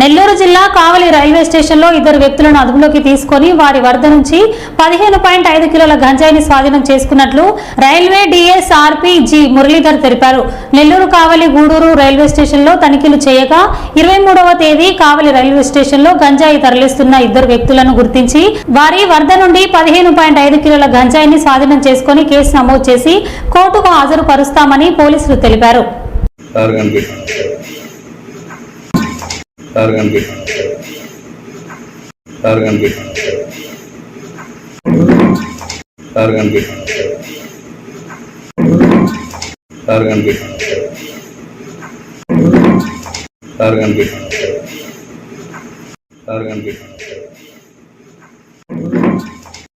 నెల్లూరు జిల్లా కావలి రైల్వే స్టేషన్లో ఇద్దరు వ్యక్తులను అదుపులోకి తీసుకొని వారి వరద నుంచి పదిహేను పాయింట్ ఐదు కిలోల గంజాయిని స్వాధీనం చేసుకున్నట్లు రైల్వే డిఎస్ఆర్పి జి మురళీధర్ తెలిపారు. నెల్లూరు కావలి గూడూరు రైల్వే స్టేషన్లో తనిఖీలు చేయగా ఇరవై మూడవ తేదీ కావలి రైల్వే స్టేషన్లో గంజాయి తరలిస్తున్న ఇద్దరు వ్యక్తులను గుర్తించి వారి వరద నుండి పదిహేను పాయింట్ ఐదు కిలోల గంజాయిని స్వాధీనం చేసుకుని కేసు నమోదు చేసి కోర్టుకు హాజరుపరుస్తామని పోలీసులు తెలిపారు. Sir కనిపెట్టు sir కనిపెట్టు sir కనిపెట్టు sir కనిపెట్టు sir కనిపెట్టు sir కనిపెట్టు sir కనిపెట్టు